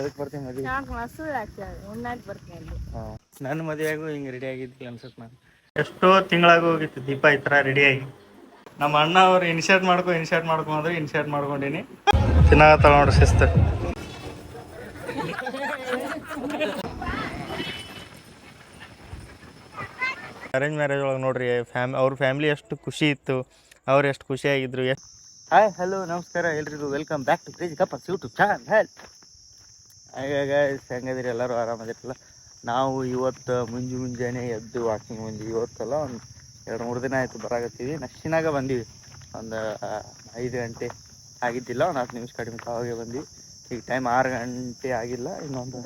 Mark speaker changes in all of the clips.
Speaker 1: ಎದಕ್ಕೆ ಬರ್ತೀನಿ
Speaker 2: ಮದುವೆ
Speaker 1: ನನ್ನ ಮದುವೆಯಾಗೂ ಹಿಂಗೆ ರೆಡಿ ಆಗಿದ್ದಿಲ್ಲ ಅನ್ಸುತ್ತೆ ನಾನು ಎಷ್ಟೋ ತಿಂಗಳಾಗ ಹೋಗಿತ್ತು ದೀಪ ಈ ಥರ ಆಗಿ ನಮ್ಮ ಅಣ್ಣ ಅವ್ರು ಇನ್ಶರ್ಟ್ ಮಾಡ್ಕೊ ಇನ್ಶರ್ಟ್ ಮಾಡ್ಕೊ ಅಂದ್ರೆ ಇನ್ಶರ್ಟ್ ಮಾಡ್ಕೊಂಡಿನಿ ಚೆನ್ನಾಗ ನೋಡ್ರಿ ಶಿಸ್ತು ಅರೇಂಜ್ ಮ್ಯಾರೇಜ್ ಒಳಗೆ ನೋಡ್ರಿ ಫ್ಯಾಮ್ ಅವ್ರ ಫ್ಯಾಮಿಲಿ ಎಷ್ಟು ಖುಷಿ ಇತ್ತು ಅವ್ರು ಎಷ್ಟು ಖುಷಿಯಾಗಿದ್ರು ಹಾಯ್ ಹಲೋ ನಮಸ್ಕಾರ ಎಲ್ರಿಗೂ welcome back to crazy Kappa YouTube channel ಹಾಗಾಗಿ ಹೆಂಗದ್ರಿ ಎಲ್ಲರೂ ಆರಾಮದಿರಲ್ಲ ನಾವು ಇವತ್ತು ಮುಂಜು ಮುಂಜಾನೆ ಎದ್ದು ವಾಕಿಂಗ್ ಮುಂಜಿ ಇವತ್ತಲ್ಲ ಒಂದು ಎರಡು ಮೂರು ದಿನ ಆಯಿತು ಬರಾಕತ್ತೀವಿ ನಷ್ಟಿನಾಗ ಬಂದೀವಿ ಒಂದು ಐದು ಗಂಟೆ ಆಗಿದ್ದಿಲ್ಲ ಒಂದು ಹತ್ತು ನಿಮಿಷ ಕಡಿಮೆ ತಾವಾಗೆ ಬಂದ್ವಿ ಈಗ ಟೈಮ್ ಆರು ಗಂಟೆ ಆಗಿಲ್ಲ ಇನ್ನೊಂದು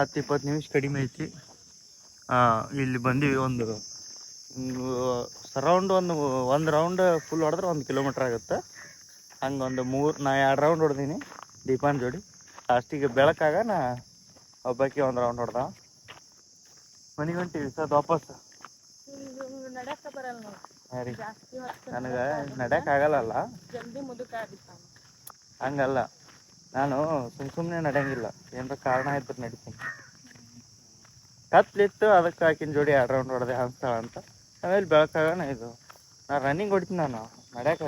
Speaker 1: ಹತ್ತು ಇಪ್ಪತ್ತು ನಿಮಿಷ ಕಡಿಮೆ ಐತಿ ಇಲ್ಲಿ ಬಂದೀವಿ ಒಂದು ಸರೌಂಡ್ ಒಂದು ಒಂದು ರೌಂಡ್ ಫುಲ್ ಹೊಡೆದ್ರೆ ಒಂದು ಕಿಲೋಮೀಟ್ರ್ ಆಗುತ್ತೆ ಹಂಗೆ ಒಂದು ಮೂರು ನಾ ಎರಡು ರೌಂಡ್ ಹೊಡೆದೀನಿ ದೀಪಾನ್ ಜೋಡಿ ಲಾಸ್ಟಿಗೆ ಬೆಳಕಾಗ ನಾ ಒಬ್ಬಾಕಿ ಒಂದು ರೌಂಡ್ ಹೊಡೆದ ಮನೆಗೆ ಹೊಂಟಿವಿ ಸದ್ ವಾಪಸ್ ರೀ ನನಗೆ ನಡ್ಯಕ್ಕೆ ಆಗಲ್ಲಲ್ಲ ಹಂಗಲ್ಲ ನಾನು ಸುಮ್ ಸುಮ್ಮನೆ ನಡೆಯಂಗಿಲ್ಲ ಏನಾರ ಕಾರಣ ಇದ್ರೆ ನಡೀತೀನಿ ಕತ್ಲಿತ್ತು ಅದಕ್ಕೆ ಆಕಿನ ಜೋಡಿ ಎರಡು ರೌಂಡ್ ಹೊಡೆದೆ ಹಾಕ್ತಾಳ ಅಂತ ಆಮೇಲೆ ಬೆಳಕಾಗಣ ಇದು ನಾ ರನ್ನಿಂಗ್ ಹೊಡಿತೀನಿ ನಾನು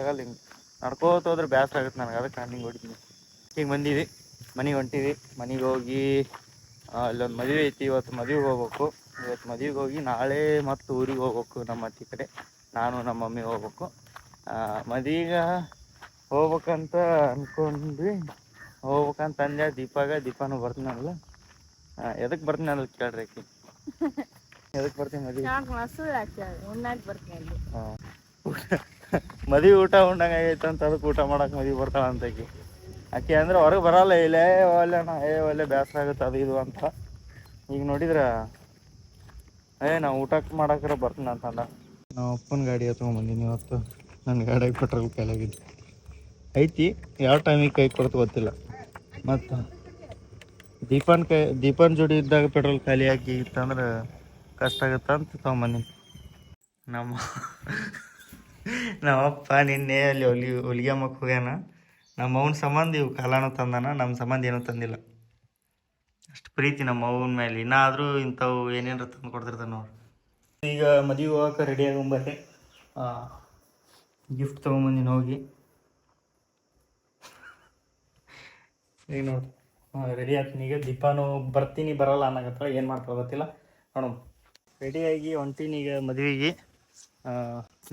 Speaker 1: ಆಗಲ್ಲ ಹಿಂಗೆ ನಡ್ಕೋತ ಹೋದ್ರೆ ಬ್ಯಾಸ ಆಗುತ್ತೆ ನನಗೆ ಅದಕ್ಕೆ ರನ್ನಿಂಗ್ ಹೊಡಿತೀನಿ ಹಿಂಗೆ ಬಂದಿದ್ವಿ ಮನೆಗೆ ಹೊಂಟೀವಿ ಮನೆಗೆ ಹೋಗಿ ಅಲ್ಲೊಂದು ಮದುವೆ ಐತಿ ಇವತ್ತು ಮದುವೆಗೆ ಹೋಗ್ಬೇಕು ಇವತ್ತು ಮದುವೆಗೆ ಹೋಗಿ ನಾಳೆ ಮತ್ತು ಊರಿಗೆ ಹೋಗ್ಬೇಕು ನಮ್ಮ ಅತ್ತಿ ಕಡೆ ನಾನು ನಮ್ಮ ಮಮ್ಮಿ ಹೋಗ್ಬೇಕು ಮದುವೆಗೆ ಹೋಗ್ಬೇಕಂತ ಅಂದ್ಕೊಂಡ್ವಿ ಹೋಗ್ಬೇಕಂತ ಅಂದೆ ದೀಪಾಗ ದೀಪಾನು ಬರ್ತೀನಲ್ಲ ಎದಕ್ಕೆ ಬರ್ತೀನಿ ಅಲ್ಲ ಕೇಳ್ರಿ ಆಕಿ ಎದಕ್ಕೆ ಬರ್ತೀನಿ ಮದುವೆ ಮದುವೆ ಊಟ ಉಂಡಂಗೆ ಆಗೈತೆ ಅಂತ ಅದಕ್ಕೆ ಊಟ ಮಾಡಕ್ಕೆ ಮದುವೆ ಬರ್ತಾಳ ಅಂತ ಆಕೆ ಅಂದ್ರೆ ಹೊರಗೆ ಬರಲ್ಲ ಇಲ್ಲೇ ಒಲ್ಲೆಣ ಏ ಒಳ್ಳೆ ಬೇಸರ ಆಗುತ್ತೆ ಅದು ಇದು ಅಂತ ಈಗ ನೋಡಿದ್ರೆ ಏ ನಾವು ಊಟಕ್ಕೆ ಮಾಡಕ್ರ ಬರ್ತೀನಿ ಅಂತಂದ ನಾವು ಅಪ್ಪನ ಗಾಡಿ ತೊಗೊಂಬಂದಿನಿ ಇವತ್ತು ನನ್ನ ಗಾಡಿಗೆ ಪೆಟ್ರೋಲ್ ಆಗಿತ್ತು ಐತಿ ಯಾವ ಟೈಮಿಗೆ ಕೈ ಕೊಡ್ತು ಗೊತ್ತಿಲ್ಲ ಮತ್ತು ದೀಪನ್ ಕೈ ದೀಪನ್ ಜೋಡಿ ಇದ್ದಾಗ ಪೆಟ್ರೋಲ್ ಖಾಲಿ ಹಾಕಿ ಇತ್ತಂದ್ರೆ ಕಷ್ಟ ಆಗುತ್ತೆ ಅಂತ ತೊಗೊಂಬಂದಿನಿ ನಮ್ಮ ನಮ್ಮಪ್ಪ ನಿನ್ನೆ ಅಲ್ಲಿ ಹೊಲಿ ಹೊಲಿಗೆ ಹೋಗ್ಯಾನ ನಮ್ಮ ಅವನ ಸಂಬಂಧ ಇವು ಕಾಲಾನು ತಂದಾನ ನಮ್ಮ ಸಂಬಂಧ ಏನೂ ತಂದಿಲ್ಲ ಅಷ್ಟು ಪ್ರೀತಿ ನಮ್ಮ ಅವನ ಮೇಲೆ ಇನ್ನಾದರೂ ಇಂಥವು ಏನೇನಾರು ತಂದು ಕೊಡ್ತಿರ್ತಾನೆ ನೋಡಿ ಈಗ ಮದುವೆ ಹೋಗಕ್ಕೆ ರೆಡಿ ಆಗೊಂಬರ್ರಿ ಗಿಫ್ಟ್ ತೊಗೊಂಬಂದಿನ ಹೋಗಿ ಈಗ ನೋಡಿ ರೆಡಿ ಆಗ್ತೀನಿ ಈಗ ದೀಪಾನು ಬರ್ತೀನಿ ಬರಲ್ಲ ಅನ್ನೋಕತ್ರ ಏನು ಮಾಡ್ತಾರೆ ಗೊತ್ತಿಲ್ಲ ನೋಡು ರೆಡಿಯಾಗಿ ಹೊಂಟೀನಿ ಈಗ ಮದುವೆಗೆ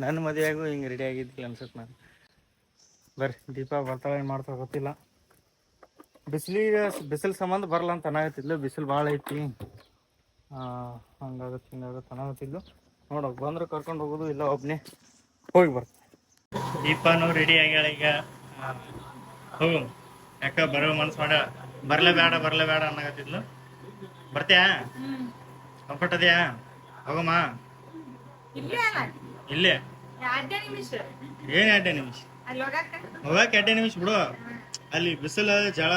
Speaker 1: ನನ್ನ ಮದುವೆಯಾಗೂ ಹಿಂಗೆ ರೆಡಿ ಆಗಿದ್ದಿಲ್ಲ ಅನ್ಸುತ್ತೆ ನಾನು ಬರ್ರಿ ದೀಪ ಬರ್ತಾಳೆ ಏನು ಮಾಡ್ತಾಳೆ ಗೊತ್ತಿಲ್ಲ ಬಿಸಿಲಿಗೆ ಬಿಸಿಲು ಸಂಬಂಧ ಬರಲ್ಲ ಅಂತ ಅನ್ನಾಗತ್ತಿದ್ಲು ಬಿಸಿಲು ಭಾಳ ಐತಿ ಹಂಗಾಗತ್ತೆ ಹಿಂಗಾಗತ್ತೆ ಅನ್ನಾಗತ್ತಿದ್ಲು ನೋಡೋ ಬಂದ್ರೆ ಕರ್ಕೊಂಡು ಹೋಗೋದು ಇಲ್ಲ ಒಬ್ಬನೇ ಹೋಗಿ ಬರ್ತೀನಿ ದೀಪಾನು ರೆಡಿ ಆಗ್ಯಾಳ ಈಗ ಹೋಗು ಯಾಕ ಬರೋ ಮನ್ಸು ಮಾಡ ಬರಲೇ ಬೇಡ ಬರಲೇ ಬೇಡ ಅನ್ನಾಗತ್ತಿದ್ಲು ಬರ್ತೀಯಾ ಕಂಫರ್ಟ್ ಅದೆಯಾ ಹೋಗಮ್ಮ
Speaker 2: ಇಲ್ಲೇ ಏನು
Speaker 1: ಎರಡೇ ನಿಮಿಷ ಹೋಗಕ್ಕೆ ಎರಡೇ ನಿಮಿಷ ಬಿಡು ಅಲ್ಲಿ ಬಿಸಿಲು ಜಳ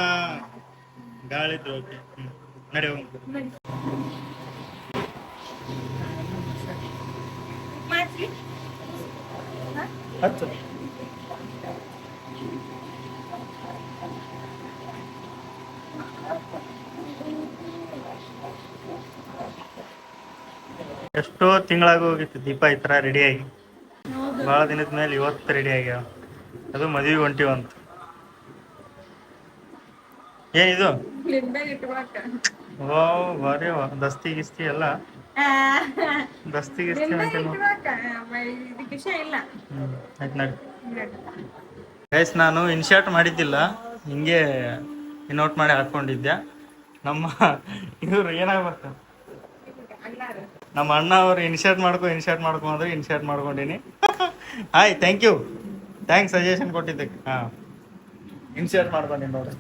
Speaker 1: ಗಾಳಿ ಓಕೆ ನಡಿ ಎಷ್ಟೋ ತಿಂಗಳಾಗಿ ಹೋಗಿತ್ತು ದೀಪ ಈ ರೆಡಿ ಆಗಿ ಭಾಳ ದಿನದ ಮೇಲೆ ಇವತ್ತು ರೆಡಿ ಆಗ್ಯಾವ ಅದು ಮದುವೆಗೆ ಅಂತ ಏನಿದು ವಾವ್ ಬಾರಿ ವಾ ದಸ್ತಿ ಗಿಸ್ತಿ ಎಲ್ಲ ದಸ್ತಿ ಗಿಸ್ತಿ ಆಯ್ತು ಗೈಸ್ ನಾನು ಇನ್ಶರ್ಟ್ ಮಾಡಿದ್ದಿಲ್ಲ ಹಿಂಗೆ ನೋಟ್ ಮಾಡಿ ಹಾಕೊಂಡಿದ್ದೆ ನಮ್ಮ ಇವ್ರು ಏನಾಗ್ಬರ್ತಾರೆ ನಮ್ಮ ಅಣ್ಣ ಅವ್ರು ಇನ್ಶರ್ಟ್ ಮಾಡ್ಕೊ ಇನ್ಶರ್ಟ್ ಮಾಡ್ಕೊ ಅಂದ್ರೆ ಇನ್ಶರ್ಟ್ ಮಾಡ್ಕೊಂಡಿನಿ hi thank you thanks suggestion ಕೊಟ್ಟಿದ್ದಕ್ಕೆ ಹಾಂ ಇನ್ಶಿಯೇಟ್ ಮಾಡ್ಕೊಂಡು ನೋಡಿ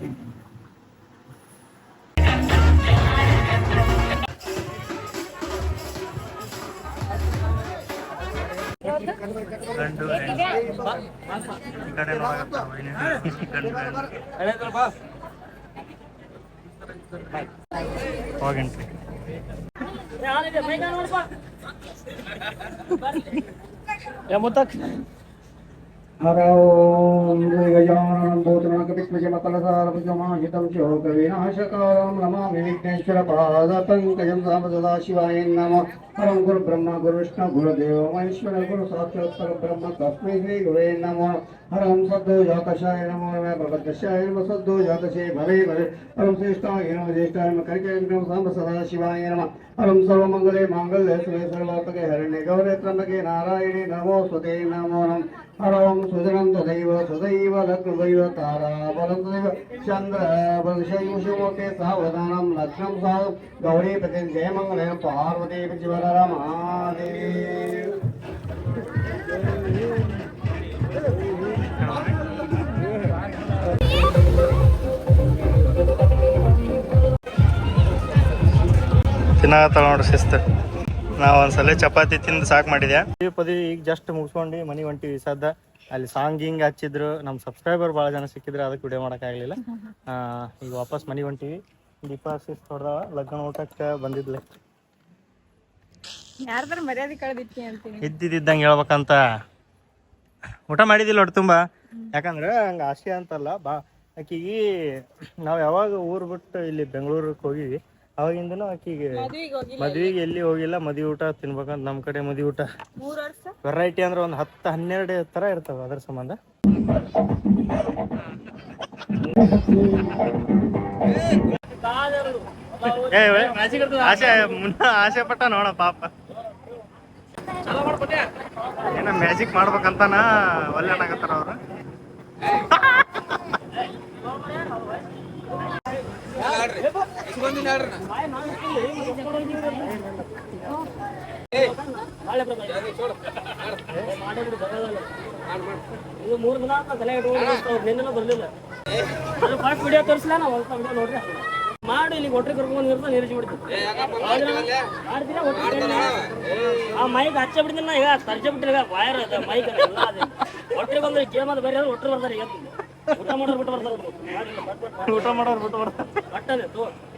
Speaker 1: ಗಂಡು ಮುತ್ತಕ್ హరోం గజానం భూతనకపిత్మజమకలసారభుజమాహితం శోకవినాశకాలం నమామి విఘ్నేశ్వర పాదపంకజం సామ సదాశివాయ నమ పరం గురు బ్రహ్మ గురు విష్ణు గురుదేవ మహేశ్వర గురు సాక్షాత్ పరబ్రహ్మ తస్మై శ్రీ గురే నమో పరం సద్దు యోగశాయ నమో నమ ప్రపద్శాయ నమ సద్దు యోగశే భవే భవే పరం శ్రేష్ఠాయ నమ జ్యేష్ఠాయ నమ కరికేంద్రం సాంబ సదాశివాయ నమ పరం సర్వమంగళే మాంగళ్య శివే సర్వోపకే హరిణే గౌరే త్రంబకే నారాయణే నమో సుతే నమో నమ హరం సుజనంత దైవ సుదైవ లక్ష్మదైవ తారాబలంతదైవ చంద్ర బలశైవశివోకే సావధానం లక్ష్మం సాధు గౌరీ ప్రతి జయమంగళ పార్వతీ శివరామాదేవి ತಿನ್ನಾಗತ್ತಲ್ಲ ನೋಡ್ರಿ ಶಿಸ್ತು ನಾವು ಒಂದ್ಸಲ ಚಪಾತಿ ತಿಂದು ಸಾಕು ಮಾಡಿದೆ ಪದಿ ಈಗ ಜಸ್ಟ್ ಮುಗಿಸ್ಕೊಂಡು ಮನಿ ಹೊಂಟಿವಿ ಸದ್ದ ಅಲ್ಲಿ ಸಾಂಗ್ ಹಿಂಗ್ ಹಚ್ಚಿದ್ರು ನಮ್ಮ ಸಬ್ಸ್ಕ್ರೈಬರ್ ಬಹಳ ಜನ ಸಿಕ್ಕಿದ್ರೆ ಅದಕ್ಕೆ ವಿಡಿಯೋ ಆಗ್ಲಿಲ್ಲ ಈಗ ವಾಪಸ್ ಮನಿ ಹೊಂಟಿವಿ ದೀಪ ಶಿಸ್ತು ಹೊಡೆದವ ಲಗ್ನ ಊಟಕ್ಕೆ ಬಂದಿದ್ಲೆ ಇದ್ದಿದ್ದಂಗ ಹೇಳ್ಬೇಕಂತ ಊಟ ಮಾಡಿದಿಲ್ಲ ಹೊಟ್ಟು ತುಂಬಾ ಯಾಕಂದ್ರೆ ಹಂಗ ಆಸೆ ಅಂತಲ್ಲ ಬಾ ಆಕಿಗೆ ನಾವು ಯಾವಾಗ ಊರ್ ಬಿಟ್ಟು ಇಲ್ಲಿ ಬೆಂಗಳೂರಿಗೆ ಹೋಗಿವಿ ಅವಾಗಿಂದನು ಆಕಿಗೆ ಮದ್ವಿಗೆ ಎಲ್ಲಿ ಹೋಗಿಲ್ಲ ಮದ್ವಿ ಊಟ ತಿನ್ಬೇಕಂತ ನಮ್ ಕಡೆ ಮದ್ವಿ ಊಟ ವೆರೈಟಿ ಅಂದ್ರೆ ಒಂದ್ ಹತ್ತು ಹನ್ನೆರಡು ತರ ಇರ್ತಾವ ಅದ್ರ ಸಂಬಂಧ ಆಸೆ ಪಟ್ಟ ನೋಡ ಪಾಪ ಏನ ಮ್ಯಾಜಿಕ್ ಮಾಡ್ಬೇಕಂತಾನ ಒಲ್ಲೆ ಅವರು ಇದು ಮೂರು ದಿನ ತಲೆ ನಿನ್ನೆನೂ ಬರಲಿಲ್ಲ ಫಸ್ಟ್ ವಿಡಿಯೋ ತೋರಿಸಲ ನಾವು ಹೊಸ ವಿಡಿಯೋ ನೋಡ್ರಿ ಮಾಡಿ ಇಲ್ಲಿ ಒಟ್ರಿಗೆ ಕರ್ಕೊಂಡು ಇರ್ತಾ ನೀರಿಸಿ ಬಿಡ್ತೀನಿ ಮಾಡ್ತೀರಾ ಆ ಮೈಕ್ ಹಚ್ಚ ಬಿಡ್ತೀನಿ ನಾ ಈಗ ತರ್ಜ ಬಿಟ್ಟಿಲ್ಲ ವೈರ್ ಅದ ಮೈಕ್ ಒಟ್ರಿಗೆ ಬಂದ್ರೆ ಗೇಮ್ ಅದು ಬರೀ ಒಟ್ರು ಬರ್ತಾರೆ ಈಗ ಊಟ ಮಾಡೋರು ಬಿಟ್ಟು ಬರ್ತಾರೆ ಊಟ ಮಾಡೋರು ಬಿಟ್ಟು ಬರ್ತಾರೆ ಬಟ್ಟೆ ತೋ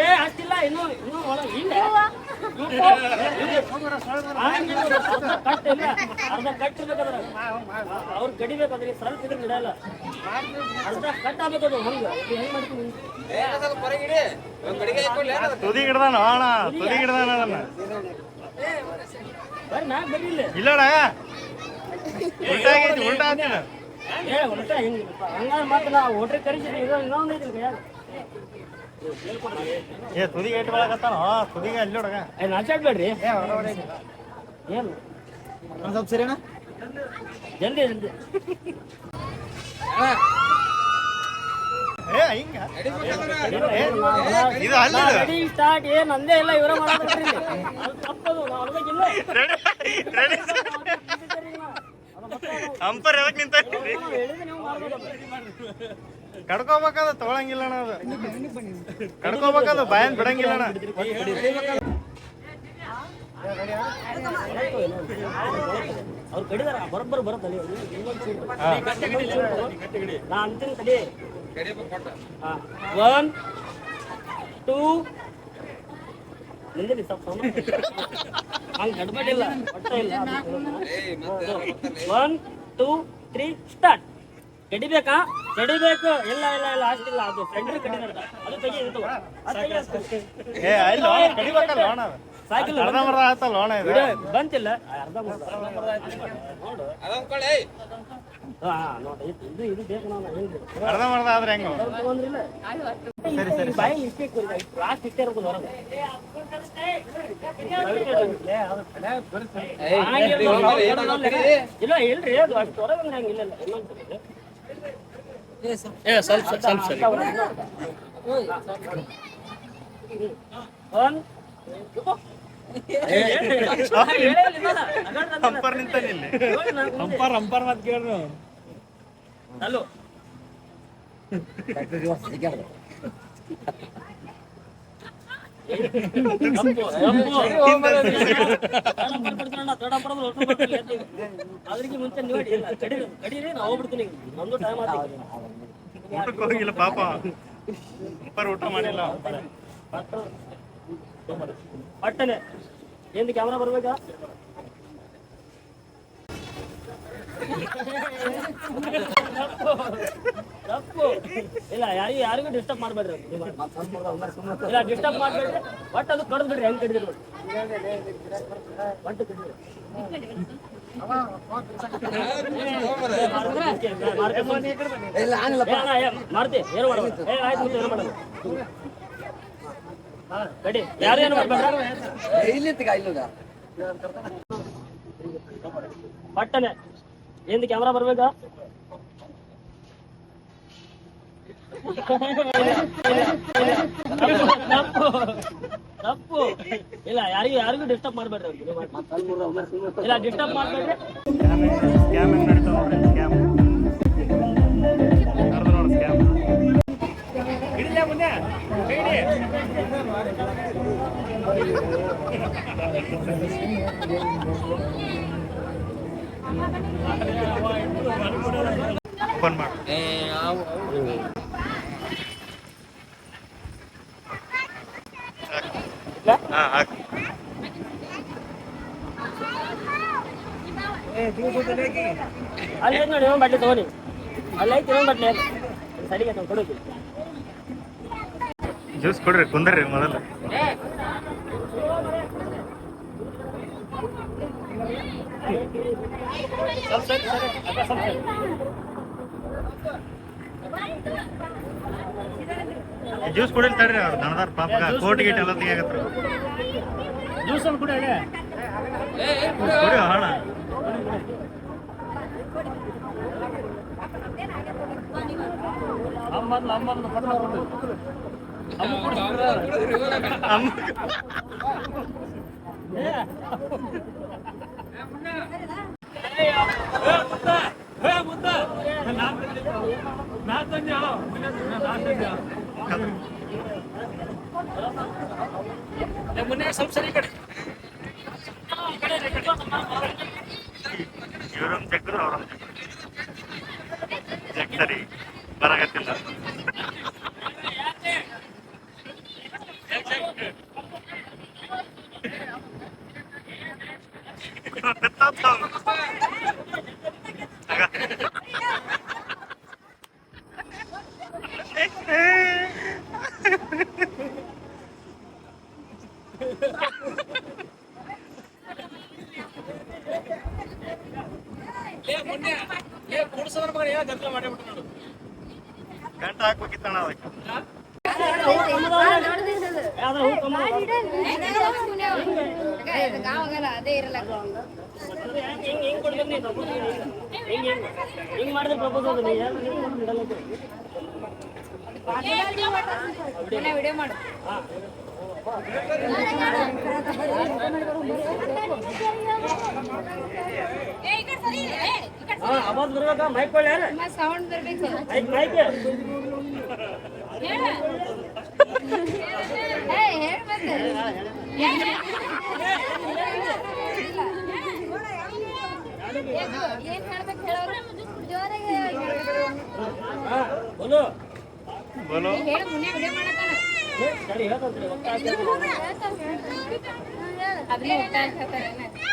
Speaker 1: ಏ ಅಷ್ಟಿಲ್ಲ ಇನ್ನು ಇನ್ನು ಕಟ್ ಅರ್ಧ ಅವ್ರು ಕಡಿಬೇಕಾದ್ರೆ ಸ್ವಲ್ಪ ಅರ್ಧ ಕಟ್ ಆಗ್ಬೇಕದು ಹಂಗ ಹೆಂಗ್ ಮಾಡ್ತೀನಿ ಅಣ್ಣ ಉಲ್ಟಾ ಆಗೈತಿ ಮತ್ತೆ ನಾ ಹೋಟ್ರಿ ಏ ತುದಿಗೆ ಇಟ್ಕೊಳಕತ್ತಾನ ತುದಿಗೆ ಅಲ್ಲಿ ಹುಡುಗ ಏ ಏನು ನಂದೇ ಇಲ್ಲ ಇವರ ಅಂಪರ್ ಯಾವಾಗ ನಿಂತ ಕಡ್ಕೋಬೇಕಾದ ತೊಗೊಳಂಗಿಲ್ಲ ಅಣ್ಣ ಅದು ಕಡ್ಕೋಬೇಕಾದ ಬಾಯನ್ ಬಿಡಂಗಿಲ್ಲ ಅಣ್ಣ ಅವ್ರು ಕಡಿದಾರ ಬರೋಬ್ಬರ ಬರುತ್ತಲ್ಲಿ ನಾ ಅಂತೀನಿ ತಡಿ ಒನ್ ಟೂ ನಿಂದಿರಿ ಸ್ವಲ್ಪ ಹಂಗೆ ಗಡ್ಬಡಿಲ್ಲ ಒಟ್ಟ ಇಲ್ಲ ಒನ್ ಟೂ ತ್ರೀ ಸ್ಟಾರ್ಟ್ ಕಡಿಬೇಕಾ ಕಡಿಬೇಕು ಇಲ್ಲ ಇಲ್ಲ ಇಲ್ಲ ಅಷ್ಟಿಲ್ಲ ಅದು ಅದು ಲೋಣ ಸೈಕಲ್ ಬಂತಿಲ್ಲ ಅರ್ಧ ಆದ್ರೆ ಸರಿ ಇಲ್ಲ ಲಾಸ್ಟ್ ಇಲ್ಲ ಇಲ್ರಿ ಅದು ಅಷ್ಟು ಇನ್ನೊಂದು ಏ ಸ್ವಲ್ಪ ಸ್ವಲ್ಪ ಸರಿ ಹಂಪರ್ ನಿಂತಾನಿಲ್ಲ ಅಂಪರ್ ಅಂಪರ್ ಮತ್ ಕೇಳ್ರು ಹಲೋ ಅದ್ರಿಗೆ ಮುಂಚೆ ನೋಡಿ ಕಡಿರಿ ನಾ ಹೋಗ್ಬಿಡ್ತೀನಿ ನಮ್ದು ಟೈಮ್ ಆಗ್ತದೆ ಹೋಗಿಲ್ಲ ಪಾಪ ಇಬ್ಬರು ಊಟ ಮಾಡಿಲ್ಲ ಏನ್ ಕ್ಯಾಮ್ರಾ ಬರ್ಬೇಕಾ ತಪ್ಪು ಇಲ್ಲ ಯಾರಿ ಯಾರಿಗೂ ಡಿಸ್ಟರ್ಬ್ ಮಾಡಬೇಡ್ರಿ ಇಲ್ಲ ಡಿಸ್ಟರ್ಬ್ ಮಾಡ್ಬೇಡ್ರಿ ಬಟ್ ಅದು ಕಡ್ದು ಬಿಡ್ರಿ ಏನು ಮಾಡೋದು ಏ ಆಯ್ತು ఏంది ಕ್ಯಾಮ್ರಾ ಬರ್ಬೇಕಾ ತಪ್ಪು ಇಲ್ಲ ಯಾರಿಗೂ ಯಾರಿಗೂ ಡಿಸ್ಟರ್ಬ್ ಮಾಡಬೇಡ್ರಿ ಇಲ್ಲ ಡಿಸ್ಟರ್ಬ್ ಫೋನ್ ಮಾಡಿ ಅಲ್ಲಿ ನೋಡಿ ಏನೋ ಬಟ್ಲೆ ತಗೊಳ್ಳಿ ಜ್ಯೂಸ್ ಕೊಡ್ರಿ ಕುಂದ್ರಿ ಮೊದಲು जूस ಕೂಡ ತಡ್ರ ರ ದನದರ್ ಪಾಪಗ ಕೋರ್ಟಿಗೆ ತಲತಿಗೆ ಆಗುತ್ತ್ರು जूस ಕೂಡ ಏ ಏ ಕೂಡ ಹಾಣ ಅಮ್ಮ ಅಮ್ಮ ಒಂದು ಪಟಾ ಕೊಡು ಅಮ್ಮ ಏ ಮುನ್ನೆ ಸ್ವಲ್ಪ ಸರಿ ಕಡೆ ಇವರೊಂದು ತೆಗ್ದು ಅವರೊಂದು ಗಂಟ ಹಾಕ್ಬೇಕಿತ್ತಣ್ಣ ಅದಕ್ಕೆ ಅದೇ ಇರಲ್ಲ ಹಿಂಗ್ ಮಾಡಿದ್ರೆ ಪ್ರಪೋಸ್ ವಿಡಿಯೋ
Speaker 2: ಮಾಡು ಏ ಈ ಕಡೆ
Speaker 1: ಅವಾಜ್ ಬರ್ಬೇಕಾ ಮೈಕ್
Speaker 2: ಸೌಂಡ್ ಮೈಕ್
Speaker 1: ಮೈಕ್ ಹೇಳ್ಬೇಕು
Speaker 2: ಹೇಳೋರು ಜೋರಾಗಿ ವಿಡಿಯೋ ಹೇಳಿ ಹೇಳ್ತಾರೆ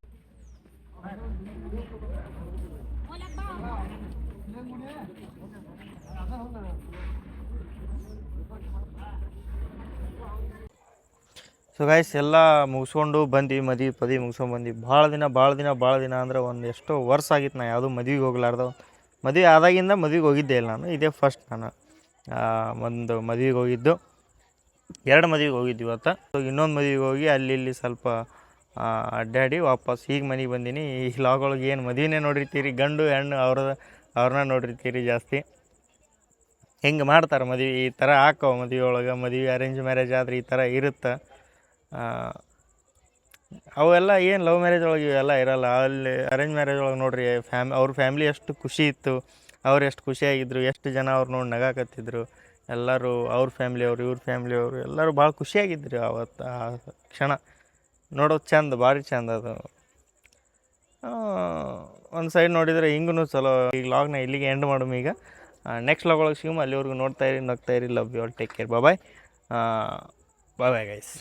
Speaker 1: ಸೊ ಗಾಯ್ಸ್ ಎಲ್ಲ ಮುಗಿಸ್ಕೊಂಡು ಬಂದು ಮದುವೆ ಪದವಿ ಮುಗಿಸ್ಕೊಂಡು ಬಂದು ಭಾಳ ದಿನ ಭಾಳ ದಿನ ಭಾಳ ದಿನ ಅಂದ್ರೆ ಒಂದು ಎಷ್ಟೋ ವರ್ಷ ಆಗಿತ್ತು ನಾನು ಯಾವುದೂ ಮದುವೆಗೆ ಹೋಗ್ಲಾರ್ದು ಮದುವೆ ಆದಾಗಿಂದ ಮದುವೆಗೆ ಹೋಗಿದ್ದೆ ಇಲ್ಲ ನಾನು ಇದೇ ಫಸ್ಟ್ ನಾನು ಒಂದು ಮದುವೆಗೆ ಹೋಗಿದ್ದು ಎರಡು ಮದುವೆಗೆ ಹೋಗಿದ್ದು ಇವತ್ತು ಸೊ ಇನ್ನೊಂದು ಮದುವೆಗೆ ಹೋಗಿ ಅಲ್ಲಿ ಇಲ್ಲಿ ಸ್ವಲ್ಪ ಅಡ್ಡಾಡಿ ವಾಪಸ್ ಈಗ ಮನೆಗೆ ಬಂದೀನಿ ಈ ಲಾಗ್ ಒಳಗೆ ಏನು ಮದುವೆನೇ ನೋಡಿರ್ತೀರಿ ಗಂಡು ಹೆಣ್ಣು ಅವ್ರದ ಅವ್ರನ್ನ ನೋಡಿರ್ತೀರಿ ಜಾಸ್ತಿ ಹೆಂಗೆ ಮಾಡ್ತಾರೆ ಮದುವೆ ಈ ಥರ ಹಾಕೋ ಮದುವೆ ಒಳಗೆ ಮದುವೆ ಅರೇಂಜ್ ಮ್ಯಾರೇಜ್ ಆದರೆ ಈ ಥರ ಇರುತ್ತೆ ಅವೆಲ್ಲ ಏನು ಲವ್ ಮ್ಯಾರೇಜ್ ಒಳಗೆ ಇವೆಲ್ಲ ಇರಲ್ಲ ಅಲ್ಲಿ ಅರೇಂಜ್ ಮ್ಯಾರೇಜ್ ಒಳಗೆ ನೋಡ್ರಿ ಫ್ಯಾಮ್ ಅವ್ರ ಫ್ಯಾಮ್ಲಿ ಎಷ್ಟು ಖುಷಿ ಇತ್ತು ಅವ್ರು ಎಷ್ಟು ಖುಷಿಯಾಗಿದ್ದರು ಎಷ್ಟು ಜನ ಅವ್ರು ನೋಡಿ ನಗಾಕತ್ತಿದ್ರು ಎಲ್ಲರೂ ಅವ್ರ ಅವರು ಇವ್ರ ಫ್ಯಾಮ್ಲಿಯವರು ಎಲ್ಲರೂ ಭಾಳ ಖುಷಿಯಾಗಿದ್ದರು ಅವತ್ತು ಆ ಕ್ಷಣ ನೋಡೋದು ಚಂದ ಭಾರಿ ಚಂದ ಅದು ಒಂದು ಸೈಡ್ ನೋಡಿದರೆ ಹಿಂಗೂ ಚಲೋ ಈಗ ಲಾಗ್ನ ಇಲ್ಲಿಗೆ ಎಂಡ್ ಮಾಡು ಈಗ ನೆಕ್ಸ್ಟ್ ಲಾಗ್ ಒಳಗೆ ಸಿಗಮ್ ಅಲ್ಲಿವರೆಗೂ ನೋಡ್ತಾ ಇರಿ ನಗ್ತಾಯಿರಿ love you all take care bye bye bye guys